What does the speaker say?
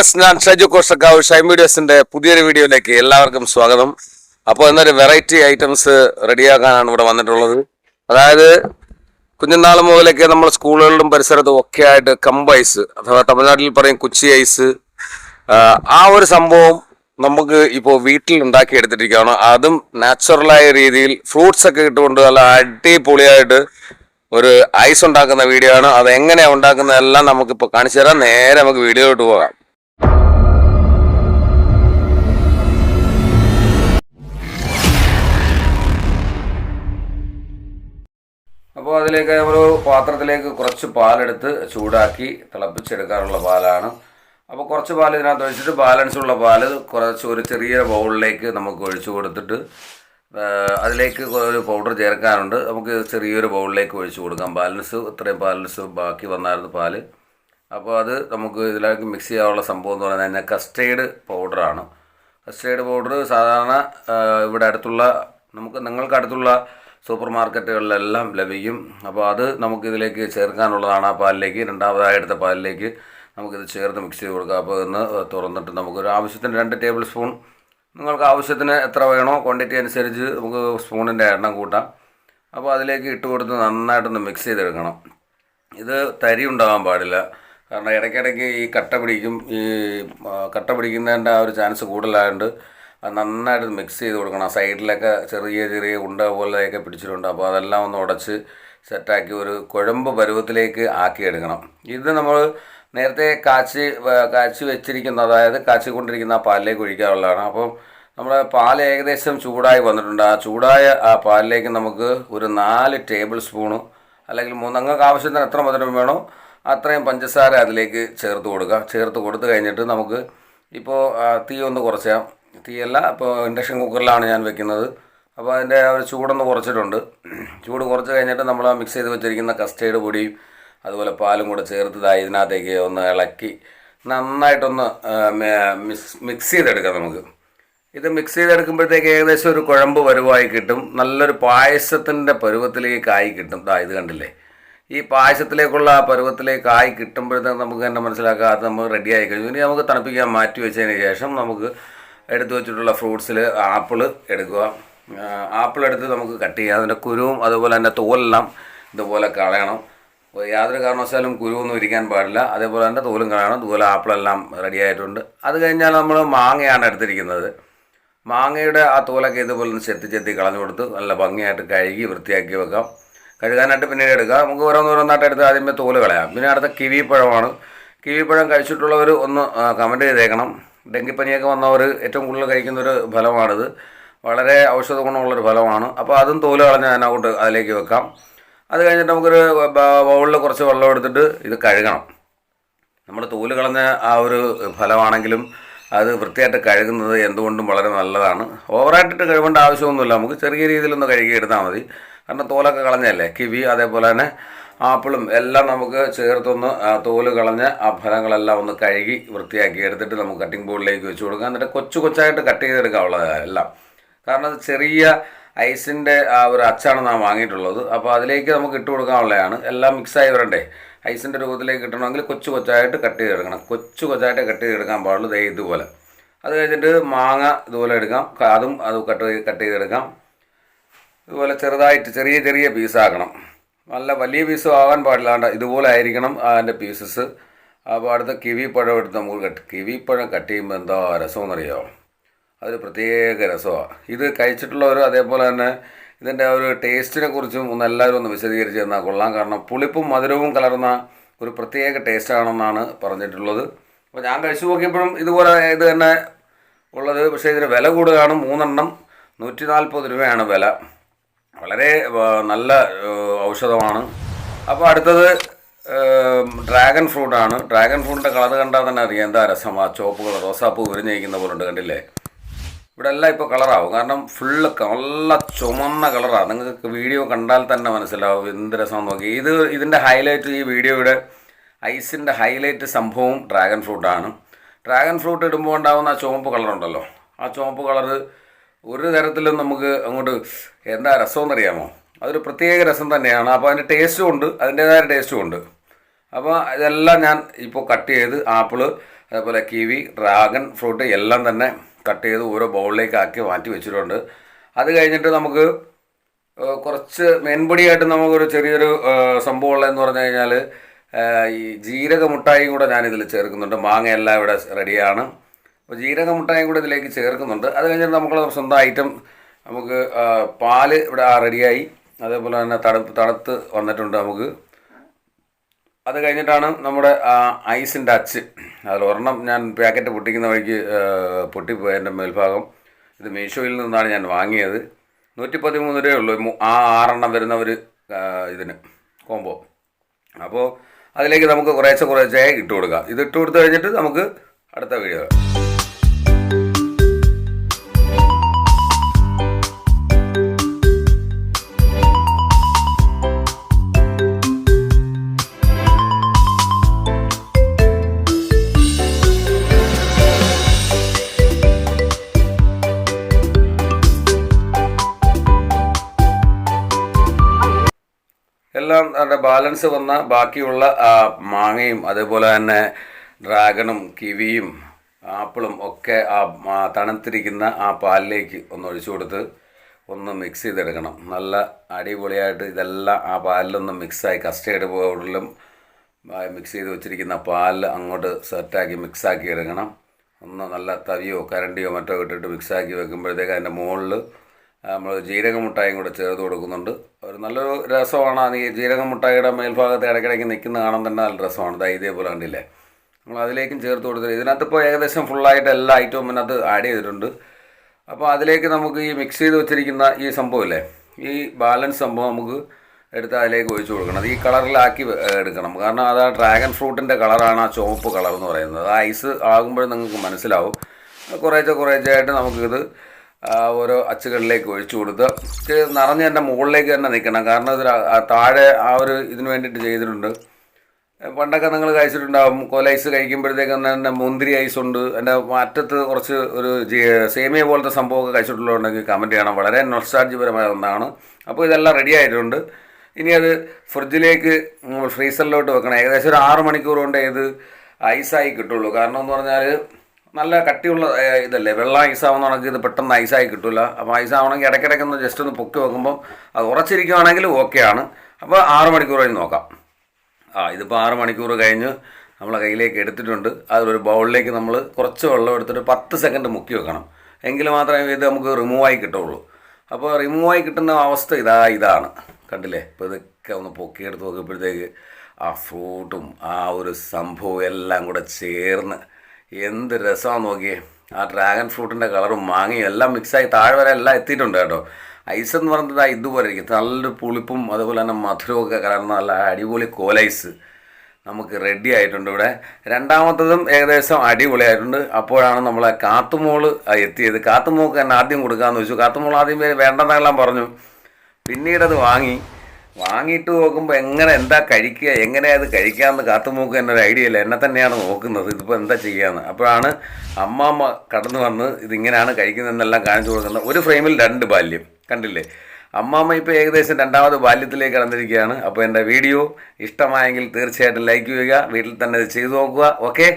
Viewers ഞാൻ ഷജു കോഷക്കാവ് ഷൈം വീഡിയോസിന്റെ പുതിയൊരു വീഡിയോയിലേക്ക് എല്ലാവർക്കും സ്വാഗതം. അപ്പോൾ എന്നൊരു വെറൈറ്റി ഐറ്റംസ് റെഡിയാക്കാനാണ് ഇവിടെ വന്നിട്ടുള്ളത്. അതായത് കുഞ്ഞുനാൾ മുതലൊക്കെ നമ്മൾ സ്കൂളുകളിലും പരിസരത്തും ഒക്കെ ആയിട്ട് കമ്പ് ഐസ് അഥവാ തമിഴ്നാട്ടിൽ പറയും കുച്ചി ഐസ് ആ, ഒരു സംഭവം നമുക്ക് ഇപ്പോൾ വീട്ടിൽ ഉണ്ടാക്കി എടുത്തിരിക്കുകയാണ് അതും നാച്ചുറലായ രീതിയിൽ ഫ്രൂട്ട്സ് ഒക്കെ ഇട്ടുകൊണ്ട് നല്ല അടിപൊളിയായിട്ട് ഒരു ഐസ് ഉണ്ടാക്കുന്ന വീഡിയോ ആണ്. അത് എങ്ങനെയാണ് ഉണ്ടാക്കുന്നതെല്ലാം നമുക്കിപ്പോൾ കാണിച്ചു തരാം. നേരെ നമുക്ക് വീഡിയോ വീഡിയോയിലോട്ട് പോകാം. അപ്പോൾ അതിലേക്ക് നമ്മൾ പാത്രത്തിലേക്ക് കുറച്ച് പാലെടുത്ത് ചൂടാക്കി തിളപ്പിച്ചെടുക്കാറുള്ള പാലാണ്. അപ്പോൾ കുറച്ച് പാൽ ഇതിനകത്ത് ഒഴിച്ചിട്ട് ബാലൻസ് ഉള്ള പാൽ കുറച്ച് ഒരു ചെറിയ ബൗളിലേക്ക് നമുക്ക് ഒഴിച്ചു കൊടുത്തിട്ട് അതിലേക്ക് ഒരു പൗഡർ ചേർക്കാനുണ്ട്. നമുക്ക് ചെറിയൊരു ബൗളിലേക്ക് ഒഴിച്ചു കൊടുക്കാം. ബാലൻസ് ഇത്രയും ബാലൻസ് ബാക്കി വന്നായിരുന്നു പാൽ. അപ്പോൾ അത് നമുക്ക് ഇതിലേക്ക് മിക്സ് ചെയ്യാനുള്ള സംഭവം എന്ന് പറയുന്നത് തന്നെ കസ്റ്റേർഡ് പൗഡറാണ് കസ്റ്റേർഡ് പൗഡർ സാധാരണ ഇവിടെ അടുത്തുള്ള നമുക്ക് നിങ്ങൾക്ക് അടുത്തുള്ള സൂപ്പർ മാർക്കറ്റുകളിലെല്ലാം ലഭിക്കും. അപ്പോൾ അത് നമുക്കിതിലേക്ക് ചേർക്കാനുള്ളതാണ്. ആ പാലിലേക്ക് രണ്ടാമതായി എടുത്ത പാലിലേക്ക് നമുക്കിത് ചേർത്ത് മിക്സ് ചെയ്ത് കൊടുക്കാം. അപ്പോൾ ഇന്ന് തുറന്നിട്ട് നമുക്കൊരു ആവശ്യത്തിന് രണ്ട് ടേബിൾ സ്പൂൺ. നിങ്ങൾക്ക് ആവശ്യത്തിന് എത്ര വേണോ ക്വാണ്ടിറ്റി അനുസരിച്ച് നമുക്ക് സ്പൂണിന്റെ എണ്ണം കൂട്ടാം. അപ്പോൾ അതിലേക്ക് ഇട്ട് കൊടുത്ത് നന്നായിട്ടൊന്ന് മിക്സ് ചെയ്തെടുക്കണം. ഇത് തരി ഉണ്ടാകാൻ പാടില്ല. കാരണം ഇടയ്ക്കിടയ്ക്ക് ഈ കട്ട പിടിക്കും. ഈ കട്ട പിടിക്കുന്നതിന്റെ ആ ഒരു ചാൻസ് കൂടുതലായതുകൊണ്ട് അത് നന്നായിട്ട് മിക്സ് ചെയ്ത് കൊടുക്കണം. സൈഡിലൊക്കെ ചെറിയ ചെറിയ ഉണ്ട പോലെയൊക്കെ പിടിച്ചിട്ടുണ്ട്. അപ്പോൾ അതെല്ലാം ഒന്ന് ഉടച്ച് സെറ്റാക്കി ഒരു കുഴമ്പ് പരുവത്തിലേക്ക് ആക്കിയെടുക്കണം. ഇത് നമ്മൾ നേരത്തെ കാച്ചി കാച്ചി വെച്ചിരിക്കുന്ന അതായത് കാച്ചിക്കൊണ്ടിരിക്കുന്ന ആ പാലിലേക്ക് ഒഴിക്കാറുള്ളതാണ്. അപ്പം നമ്മുടെ പാൽ ഏകദേശം ചൂടായി വന്നിട്ടുണ്ട്. ആ ചൂടായ ആ പാലിലേക്ക് നമുക്ക് ഒരു നാല് ടേബിൾ സ്പൂണ് അല്ലെങ്കിൽ നിങ്ങൾക്ക് ആവശ്യത്തിന് എത്ര മധുരം വേണോ അത്രയും പഞ്ചസാര അതിലേക്ക് ചേർത്ത് കൊടുക്കുക ചേർത്ത് കൊടുത്തു കഴിഞ്ഞിട്ട് നമുക്ക് ഇപ്പോൾ തീ ഒന്ന് കുറച്ചാൽ തീയല്ല അപ്പോൾ ഇൻഡക്ഷൻ കുക്കറിലാണ് ഞാൻ വെക്കുന്നത്. അപ്പോൾ അതിന്റെ ഒരു ചൂടൊന്ന് കുറച്ചിട്ടുണ്ട്. ചൂട് കുറച്ച് കഴിഞ്ഞിട്ട് നമ്മൾ മിക്സ് ചെയ്ത് വെച്ചിരിക്കുന്ന കസ്റ്റേർഡ് പൊടിയും അതുപോലെ പാലും കൂടെ ചേർത്ത് ദാ ഇതിനകത്തേക്ക് ഒന്ന് ഇളക്കി നന്നായിട്ടൊന്ന് മിക്സ് മിക്സ് ചെയ്തെടുക്കാം നമുക്ക്. ഇത് മിക്സ് ചെയ്തെടുക്കുമ്പോഴത്തേക്ക് ഏകദേശം ഒരു കുഴമ്പ് പരുവായി കിട്ടും. നല്ലൊരു പായസത്തിന്റെ പരുവത്തിലേക്ക് ആയി കിട്ടും. ദാ ഇത് കണ്ടില്ലേ? ഈ പായസത്തിലേക്കുള്ള പരുവത്തിലേക്ക് ആയി കിട്ടുമ്പോഴത്തേക്ക് നമുക്ക് തന്നെ മനസ്സിലാക്കാം അത് നമ്മൾ റെഡി ആയി കഴിഞ്ഞു. ഇനി നമുക്ക് തണുപ്പിക്കാൻ മാറ്റി വെച്ചതിന് ശേഷം നമുക്ക് എടുത്തു വെച്ചിട്ടുള്ള ഫ്രൂട്ട്സിൽ ആപ്പിൾ എടുക്കുക. ആപ്പിൾ എടുത്ത് നമുക്ക് കട്ട് ചെയ്യാം. അതിന്റെ കുരുവും അതുപോലെ തന്നെ തോലെല്ലാം ഇതുപോലെ കളയണം. യാതൊരു കാരണവശാലും കുരുവൊന്നും ഇരിക്കാൻ പാടില്ല. അതേപോലെ തന്നെ തോലും കളയണം. അതുപോലെ ആപ്പിളെല്ലാം റെഡി ആയിട്ടുണ്ട്. അത് കഴിഞ്ഞാൽ നമ്മൾ മാങ്ങയാണ് എടുത്തിരിക്കുന്നത്. മാങ്ങയുടെ ആ തോലൊക്കെ ഇതുപോലെ ഒന്ന് ചെത്തി ചെത്തി കളഞ്ഞു കൊടുത്ത് നല്ല ഭംഗിയായിട്ട് കഴുകി വൃത്തിയാക്കി വെക്കാം. കഴുകാനായിട്ട് പിന്നീട് എടുക്കാം. നമുക്ക് ഓരോന്നോരോന്നായിട്ട് എടുത്ത് ആദ്യമേ തോൽ കളയാം. പിന്നെ അടുത്ത കിവിപ്പഴമാണ് കിവിപ്പഴം കഴിച്ചിട്ടുള്ളവർ ഒന്ന് കമന്റ് ചെയ്തേക്കണം. ഡെങ്കിപ്പനിയൊക്കെ വന്നവർ ഏറ്റവും കൂടുതൽ കഴിക്കുന്നൊരു ഫലമാണിത്. വളരെ ഔഷധ ഗുണമുള്ളൊരു ഫലമാണ്. അപ്പോൾ അതും തോൽ കളഞ്ഞ് അതിനകത്ത് അതിലേക്ക് വെക്കാം. അത് കഴിഞ്ഞിട്ട് നമുക്കൊരു ബൗളിൽ കുറച്ച് വെള്ളം എടുത്തിട്ട് ഇത് കഴുകണം. നമ്മൾ തോൽ കളഞ്ഞ ആ ഒരു ഫലമാണെങ്കിലും അത് വൃത്തിയായിട്ട് കഴുകുന്നത് എന്തുകൊണ്ടും വളരെ നല്ലതാണ്. ഓവറായിട്ടിട്ട് കഴുകേണ്ട ആവശ്യമൊന്നുമില്ല. നമുക്ക് ചെറിയ രീതിയിലൊന്ന് കഴുകി എടുത്താൽ മതി. കാരണം തോലൊക്കെ കളഞ്ഞല്ലേ? കിവി അതേപോലെ തന്നെ ആപ്പിളും എല്ലാം നമുക്ക് ചേർത്തൊന്ന് തോൽ കളഞ്ഞ് ആ ഫലങ്ങളെല്ലാം ഒന്ന് കഴുകി വൃത്തിയാക്കി എടുത്തിട്ട് നമുക്ക് കട്ടിംഗ് ബോർഡിലേക്ക് വെച്ച് കൊടുക്കാം. എന്നിട്ട് കൊച്ചു കൊച്ചായിട്ട് കട്ട് ചെയ്തെടുക്കാവുള്ളതാണ് എല്ലാം. കാരണം ചെറിയ ഐസിന്റെ ആ ഒരു അച്ചാണ് നാം വാങ്ങിയിട്ടുള്ളത്. അപ്പോൾ അതിലേക്ക് നമുക്ക് ഇട്ട് കൊടുക്കാനുള്ളതാണ് എല്ലാം മിക്സായി വരണ്ടേ? ഐസിന്റെ രൂപത്തിലേക്ക് കിട്ടണമെങ്കിൽ കൊച്ചു കൊച്ചായിട്ട് കട്ട് ചെയ്തെടുക്കണം. കൊച്ചു കൊച്ചായിട്ട് കട്ട് ചെയ്തെടുക്കാൻ പാടുള്ളൂ ദേ ഇതുപോലെ. അത് കഴിഞ്ഞിട്ട് മാങ്ങ ഇതുപോലെ എടുക്കാം. അതും അത് കട്ട് കട്ട് ചെയ്തെടുക്കാം. ഇതുപോലെ ചെറുതായിട്ട് ചെറിയ ചെറിയ പീസാക്കണം നല്ല വലിയ പീസും ആകാൻ പാടില്ലാണ്ട് ഇതുപോലെ ആയിരിക്കണം അതിന്റെ പീസസ് അപ്പോൾ അടുത്ത കിവി പഴം എടുത്ത് നമുക്ക് കട്ട് കിവി പഴം കട്ട് ചെയ്യുമ്പോൾ എന്താ രസമെന്നറിയാമോ അതൊരു പ്രത്യേക രസമാണ് ഇത് കഴിച്ചിട്ടുള്ളവർ അതേപോലെ തന്നെ ഇതിന്റെ ഒരു ടേസ്റ്റിനെ കുറിച്ചും ഒന്ന് എല്ലാവരും ഒന്ന് വിശദീകരിച്ച് തന്നാൽ കൊള്ളാം. കാരണം പുളിപ്പും മധുരവും കലർന്ന ഒരു പ്രത്യേക ടേസ്റ്റാണെന്നാണ് പറഞ്ഞിട്ടുള്ളത്. അപ്പോൾ ഞാൻ കഴിച്ചു നോക്കിയപ്പോഴും ഇതുപോലെ ഇത് തന്നെ ഉള്ളത്. പക്ഷേ ഇതിന് വില കൂടുതലാണ്. മൂന്നെണ്ണം നൂറ്റി നാൽപ്പത് രൂപയാണ് വില. വളരെ നല്ല ഔഷധമാണ്. അപ്പോൾ അടുത്തത് ഡ്രാഗൺ ഫ്രൂട്ടാണ് ഡ്രാഗൺ ഫ്രൂട്ടിന്റെ കളർ കണ്ടാൽ തന്നെ അറിയാം എന്താ രസം ആ ചുവപ്പ് കളർ റോസാപ്പൂ വിരിഞ്ഞിരിക്കുന്ന പോലെ ഉണ്ട് കണ്ടില്ലേ? ഇവിടെ എല്ലാം ഇപ്പോൾ കളറാവും. കാരണം ഫുള്ള് നല്ല ചുമന്ന കളറാണ് നിങ്ങൾക്ക് വീഡിയോ കണ്ടാൽ തന്നെ മനസ്സിലാവും എന്ത് രസം നോക്കി. ഇത് ഇതിന്റെ ഹൈലൈറ്റ് ഈ വീഡിയോയുടെ ഐസിന്റെ ഹൈലൈറ്റ് സംഭവം ഡ്രാഗൺ ഫ്രൂട്ടാണ്. ഡ്രാഗൺ ഫ്രൂട്ട് ഇടുമ്പോൾ ഉണ്ടാകുന്ന ആ ചുവപ്പ് കളറുണ്ടല്ലോ. ആ ചുവപ്പ് കളറ് ഒരു തരത്തിലും നമുക്ക് അങ്ങോട്ട് എന്താ രസമെന്നറിയാമോ? അതൊരു പ്രത്യേക രസം തന്നെയാണ്. അപ്പോൾ അതിന്റെ ടേസ്റ്റും ഉണ്ട് അതിന്റേതായ ടേസ്റ്റും ഉണ്ട്. അപ്പോൾ ഇതെല്ലാം ഞാൻ ഇപ്പോൾ കട്ട് ചെയ്ത് ആപ്പിൾ അതേപോലെ കിവി ഡ്രാഗൺ ഫ്രൂട്ട് എല്ലാം തന്നെ കട്ട് ചെയ്ത് ഓരോ ബൗളിലേക്ക് ആക്കി മാറ്റി വെച്ചിട്ടുണ്ട്. അത് കഴിഞ്ഞിട്ട് നമുക്ക് കുറച്ച് മെൻപൊടിയായിട്ട് നമുക്കൊരു ചെറിയൊരു സംഭവം ഉള്ളതെന്ന് പറഞ്ഞു കഴിഞ്ഞാൽ ഈ ജീരക മുട്ടായും കൂടെ ഞാനിതിൽ ചേർക്കുന്നുണ്ട്. മാങ്ങയെല്ലാം ഇവിടെ റെഡിയാണ് ജീരക മുട്ടായും കൂടെ ഇതിലേക്ക് ചേർക്കുന്നുണ്ട്. അത് കഴിഞ്ഞിട്ട് നമുക്ക് സ്വന്തം ഐറ്റം നമുക്ക് പാൽ ഇവിടെ റെഡിയായി അതേപോലെ തന്നെ തണുപ്പ് തണുത്ത് വന്നിട്ടുണ്ട് നമുക്ക്. അത് കഴിഞ്ഞിട്ടാണ് നമ്മുടെ ഐസിന്റെ അച്ച്. അതിൽ ഒരെണ്ണം ഞാൻ പാക്കറ്റ് പൊട്ടിക്കുന്ന വഴിക്ക് പൊട്ടിപ്പോയി എന്റെ മേൽഭാഗം. ഇത് മീഷോയിൽ നിന്നാണ് ഞാൻ വാങ്ങിയത്. നൂറ്റി പതിമൂന്ന് രൂപയേ ഉള്ളൂ ആ ആറെണ്ണം വരുന്ന ഒരു ഇതിന് കോംബോ അപ്പോൾ അതിലേക്ക് നമുക്ക് കുറേശ്ശെ കുറേശ്ശെ ഇട്ട് കൊടുക്കാം ഇത് ഇട്ട് കൊടുത്തു കഴിഞ്ഞിട്ട് നമുക്ക് അടുത്ത വീഡിയോ ബാലൻസ് വന്ന ബാക്കിയുള്ള മാങ്ങയും അതേപോലെ തന്നെ ഡ്രാഗണും കിവിയും ആപ്പിളും ഒക്കെ ആ ആ തണുത്തിരിക്കുന്ന ആ പാലിലേക്ക് ഒന്ന് ഒഴിച്ചു കൊടുത്ത് ഒന്ന് മിക്സ് ചെയ്തെടുക്കണം. നല്ല അടിപൊളിയായിട്ട് ഇതെല്ലാം ആ പാലിലൊന്ന് മിക്സായി കസ്റ്റേർഡ് പൗഡറിലും മിക്സ് ചെയ്ത് വെച്ചിരിക്കുന്ന പാലിൽ അങ്ങോട്ട് സെറ്റാക്കി മിക്സാക്കി എടുക്കണം. ഒന്ന് നല്ല തവിയോ കരണ്ടിയോ മറ്റോ ഇട്ടിട്ട് മിക്സാക്കി വെക്കുമ്പോഴത്തേക്ക് അതിന്റെ മുകളിൽ നമ്മൾ ജീരക മുട്ടായും കൂടെ ചേർത്ത് കൊടുക്കുന്നുണ്ട്. ഒരു നല്ലൊരു രസമാണ്. ഈ ജീരക മുട്ടായിയുടെ മേൽഭാഗത്ത് ഇടയ്ക്കിടയ്ക്ക് നിൽക്കുന്ന കാണാൻ തന്നെ നല്ല രസമാണ്. ദാ ഇതേപോലെ കണ്ടില്ലേ? നമ്മൾ അതിലേക്കും ചേർത്ത് കൊടുത്തിട്ട് ഇതിനകത്ത് ഇപ്പോൾ ഏകദേശം ഫുള്ളായിട്ട് എല്ലാ ഐറ്റവും ഇതിനകത്ത് ആഡ് ചെയ്തിട്ടുണ്ട്. അപ്പോൾ അതിലേക്ക് നമുക്ക് ഈ മിക്സ് ചെയ്ത് വെച്ചിരിക്കുന്ന ഈ സംഭവമില്ലേ ഈ ബാലൻസ് സംഭവം നമുക്ക് എടുത്ത് അതിലേക്ക് ഒഴിച്ചു കൊടുക്കണം. ഈ കളറിലാക്കി എടുക്കണം. കാരണം അത് ആ ഡ്രാഗൺ ഫ്രൂട്ടിന്റെ കളറാണ് ആ ചുവപ്പ് കളർ എന്ന് പറയുന്നത്. ആ ഐസ് ആകുമ്പോൾ നിങ്ങൾക്ക് മനസ്സിലാവും. കുറേശ്ശെ കുറേശ്ശെ ആയിട്ട് നമുക്കിത് ഓരോ അച്ചുകളിലേക്ക് ഒഴിച്ചു കൊടുത്ത് നിറഞ്ഞ് എന്റെ മുകളിലേക്ക് തന്നെ നിൽക്കണം. കാരണം ഇത് താഴെ ആ ഒരു ഇതിന് വേണ്ടിയിട്ട് ചെയ്തിട്ടുണ്ട്. പണ്ടൊക്കെ നിങ്ങൾ കഴിച്ചിട്ടുണ്ടാവും കോലൈസ് കഴിക്കുമ്പോഴത്തേക്ക് തന്നെ മുന്തിരി ഐസ് ഉണ്ട്. എന്റെ അറ്റത്ത് കുറച്ച് ഒരു സേമിയ പോലത്തെ സംഭവമൊക്കെ കഴിച്ചിട്ടുള്ളതുണ്ടെങ്കിൽ കമന്റ് ചെയ്യണം. വളരെ നൊസ്റ്റാർജിപരമായ ഒന്നാണ്. അപ്പോൾ ഇതെല്ലാം റെഡി ആയിട്ടുണ്ട്. ഇനി അത് ഫ്രിഡ്ജിലേക്ക് ഫ്രീസറിലോട്ട് വെക്കണം. ഏകദേശം ഒരു ആറ് മണിക്കൂർ കൊണ്ട് ഇത് ഐസായി കിട്ടുള്ളൂ. കാരണം എന്ന് പറഞ്ഞാൽ നല്ല കട്ടിയുള്ള ഇതല്ലേ വെള്ളം ഐസാവുന്നതാണെങ്കിൽ ഇത് പെട്ടെന്ന് ഐസായി കിട്ടില്ല അപ്പോൾ ഐസാവണമെങ്കിൽ ഇടയ്ക്കിടയ്ക്ക് ഒന്ന് ജസ്റ്റ് ഒന്ന് പൊക്കി വെക്കുമ്പോൾ അത് ഉറച്ചിരിക്കുവാണെങ്കിൽ ആണ് അപ്പോൾ ആറ് മണിക്കൂർ കഴിഞ്ഞ് നോക്കാം. ആ ഇതിപ്പോൾ ആറ് മണിക്കൂർ കഴിഞ്ഞ് നമ്മളെ കയ്യിലേക്ക് എടുത്തിട്ടുണ്ട്. അതിലൊരു ബൗളിലേക്ക് നമ്മൾ കുറച്ച് വെള്ളം എടുത്തിട്ട് പത്ത് സെക്കൻഡ് മുക്കി വെക്കണം. എങ്കിൽ മാത്രമേ ഇത് നമുക്ക് റിമൂവ് ആയി കിട്ടുള്ളൂ. അപ്പോൾ റിമൂവ് ആയി കിട്ടുന്ന അവസ്ഥ ഇതാ ഇതാണ്. കണ്ടില്ലേ? ഇപ്പോൾ ഇതൊക്കെ ഒന്ന് പൊക്കിയെടുത്ത് നോക്കിയപ്പോഴത്തേക്ക് ആ ഫ്രൂട്ടും ആ ഒരു സംഭവം എല്ലാം കൂടെ ചേർന്ന് എന്ത് രസമാണ് നോക്കിയേ. ആ ഡ്രാഗൺ ഫ്രൂട്ടിന്റെ കളറും മാങ്ങയും എല്ലാം മിക്സായി താഴെ വരെ എല്ലാം എത്തിയിട്ടുണ്ട് കേട്ടോ. ഐസ് എന്ന് പറയുന്നത് ഇതുപോലെ ഇരിക്കും. നല്ലൊരു പുളിപ്പും അതുപോലെ തന്നെ മധുരവും ഒക്കെ കലർന്ന നല്ല അടിപൊളി കോലൈസ് നമുക്ക് റെഡി ആയിട്ടുണ്ട് ഇവിടെ. രണ്ടാമത്തതും ഏകദേശം അടിപൊളിയായിട്ടുണ്ട്. അപ്പോഴാണ് നമ്മളെ കാത്തുമോൾ എത്തിയത്. കാത്തുമോൾക്ക് തന്നെ ആദ്യം കൊടുക്കാമെന്ന് വെച്ചു. കാത്തുമോൾ ആദ്യം വേണ്ടെന്നെല്ലാം പറഞ്ഞു. പിന്നീട് അത് വാങ്ങി. വാങ്ങിയിട്ട് നോക്കുമ്പോൾ എങ്ങനെ എന്താ കഴിക്കുക എങ്ങനെ അത് കഴിക്കാമെന്ന് നോക്കുക എന്നൊരു ഐഡിയ ഇല്ല എന്നെ തന്നെയാണ് നോക്കുന്നത്. ഇതിപ്പോൾ എന്താ ചെയ്യാന്ന്? അപ്പോഴാണ് അമ്മാമ്മ കടന്നു വന്ന് ഇതിങ്ങനെയാണ് കഴിക്കുന്നതെന്നെല്ലാം കാണിച്ചു കൊടുക്കുന്നത്. ഒരു ഫ്രെയിമിൽ രണ്ട് ബാല്യം. കണ്ടില്ലേ? അമ്മാമ്മ ഇപ്പോൾ ഏകദേശം രണ്ടാമത് ബാല്യത്തിലേക്ക് കടന്നിരിക്കുകയാണ്. അപ്പോൾ എന്റെ വീഡിയോ ഇഷ്ടമായെങ്കിൽ തീർച്ചയായിട്ടും ലൈക്ക് ചെയ്യുക വീട്ടിൽ തന്നെ ഇത് ചെയ്തു നോക്കുക. ഓക്കെ?